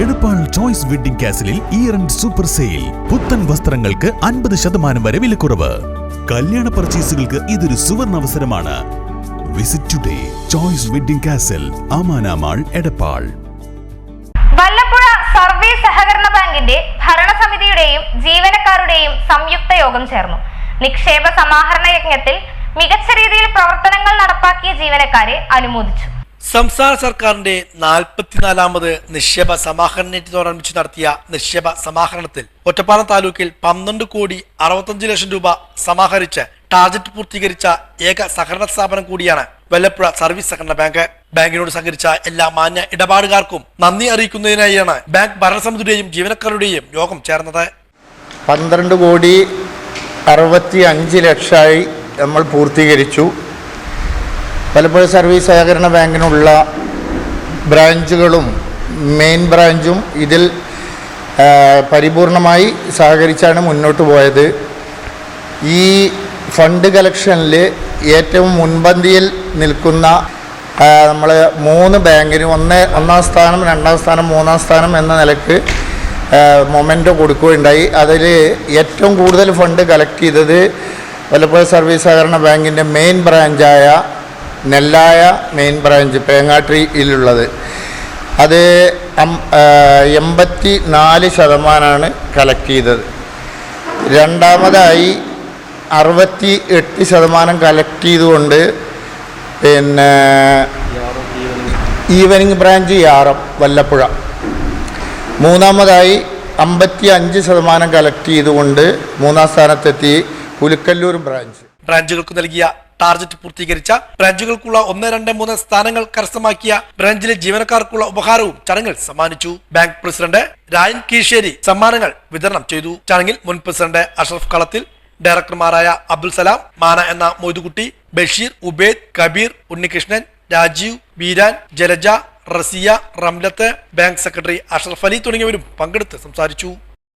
Edappal choice wedding കാസിലിൽ year end super sale. പുത്തൻ വസ്ത്രങ്ങൾക്ക് അൻപത് ശതമാനം വരെ വിലക്കുറവ്. കല്യാണ പർച്ചേസുകൾക്ക് ഇതൊരു സുവർണ അവസരമാണ്. Visit today choice wedding castle Amana mall Edappal. Vallappuzha service സഹകരണ ബാങ്കിന്റെ ഭരണസമിതിയുടെയും ജീവനക്കാരുടെയും സംയുക്ത യോഗം ചേർന്നു. നിക്ഷേപ സമാഹരണ യജ്ഞത്തിൽ മികച്ച രീതിയിൽ പ്രവർത്തനങ്ങൾ നടപ്പാക്കിയ ജീവനക്കാരെ അനുമോദിച്ചു. സംസ്ഥാന സർക്കാരിന്റെ നാൽപ്പത്തിനാലാമത് നിക്ഷേപ സമാഹരണത്തോടനുബന്ധിച്ച് നടത്തിയ നിക്ഷേപ സമാഹരണത്തിൽ ഒറ്റപ്പാലം താലൂക്കിൽ പന്ത്രണ്ട് കോടി അറുപത്തഞ്ച് ലക്ഷം രൂപ സമാഹരിച്ച് ടാർജറ്റ് പൂർത്തീകരിച്ച ഏക സഹകരണ സ്ഥാപനം കൂടിയാണ് വല്ലപ്പുഴ സർവീസ് സഹകരണ ബാങ്ക്. ബാങ്കിനോട് സഹകരിച്ച എല്ലാ മാന്യ ഇടപാടുകാർക്കും നന്ദി അറിയിക്കുന്നതിനായാണ് ബാങ്ക് ഭരണസമിതിയുടെയും ജീവനക്കാരുടെയും യോഗം ചേർന്നത്. പന്ത്രണ്ട് കോടി അറുപത്തി അഞ്ച് ലക്ഷമായി നമ്മൾ പൂർത്തീകരിച്ചു. പലപ്പോഴും സർവീസ് സഹകരണ ബാങ്കിനുള്ള ബ്രാഞ്ചുകളും മെയിൻ ബ്രാഞ്ചും ഇതിൽ പരിപൂർണമായി സഹകരിച്ചാണ് മുന്നോട്ട് പോയത്. ഈ ഫണ്ട് കലക്ഷനിൽ ഏറ്റവും മുൻപന്തിയിൽ നിൽക്കുന്ന നമ്മൾ മൂന്ന് ബാങ്കിന് ഒന്ന് ഒന്നാം സ്ഥാനം രണ്ടാം സ്ഥാനം മൂന്നാം സ്ഥാനം എന്ന നിലയ്ക്ക് മൊമെന്റ് കൊടുക്കുകയുണ്ടായി. അതിൽ ഏറ്റവും കൂടുതൽ ഫണ്ട് കളക്ട് ചെയ്തത് വല്ലപ്പോഴും സർവീസ് സഹകരണ ബാങ്കിന്റെ മെയിൻ ബ്രാഞ്ചായ നെല്ലായ മെയിൻ ബ്രാഞ്ച് പേങ്ങാട്ടിയിലുള്ളത് അത് എൺപത്തി നാല് ശതമാനമാണ് കളക്ട് ചെയ്തത്. രണ്ടാമതായി അറുപത്തി എട്ട് ശതമാനം കളക്ട് ചെയ്തുകൊണ്ട് പിന്നെ ഈവനിങ് ബ്രാഞ്ച് യാറം വല്ലപ്പുഴ. മൂന്നാമതായി അമ്പത്തി അഞ്ച് ശതമാനം കളക്ട് ചെയ്തുകൊണ്ട് മൂന്നാം സ്ഥാനത്തെത്തി പുലിക്കല്ലൂർ ബ്രാഞ്ച് ബ്രാഞ്ചുകൾക്ക് നൽകിയ ടാർജറ്റ് പൂർത്തീകരിച്ച ബ്രാഞ്ചുകൾക്കുള്ള ഒന്ന് രണ്ട് മൂന്ന് സ്ഥാനങ്ങൾ കരസ്ഥമാക്കിയ ബ്രാഞ്ചിലെ ജീവനക്കാർക്കുള്ള ഉപഹാരവും ചടങ്ങിൽ സമ്മാനിച്ചു. ബാങ്ക് പ്രസിഡന്റ് രായൻ കീശേരി സമ്മാനങ്ങൾ വിതരണം ചെയ്തു. ചടങ്ങിൽ മുൻ പ്രസിഡന്റ് അഷ്റഫ് കളത്തിൽ ഡയറക്ടർമാരായ അബ്ദുൽ സലാം മാന എന്ന മൊയ്തുകുട്ടി ബഷീർ ഉബേദ് കബീർ ഉണ്ണികൃഷ്ണൻ രാജീവ് ബീരാൻ ജലജ റസിയ റംലത്ത് ബാങ്ക് സെക്രട്ടറി അഷ്റഫ് അലി തുടങ്ങിയവരും പങ്കെടുത്ത് സംസാരിച്ചു.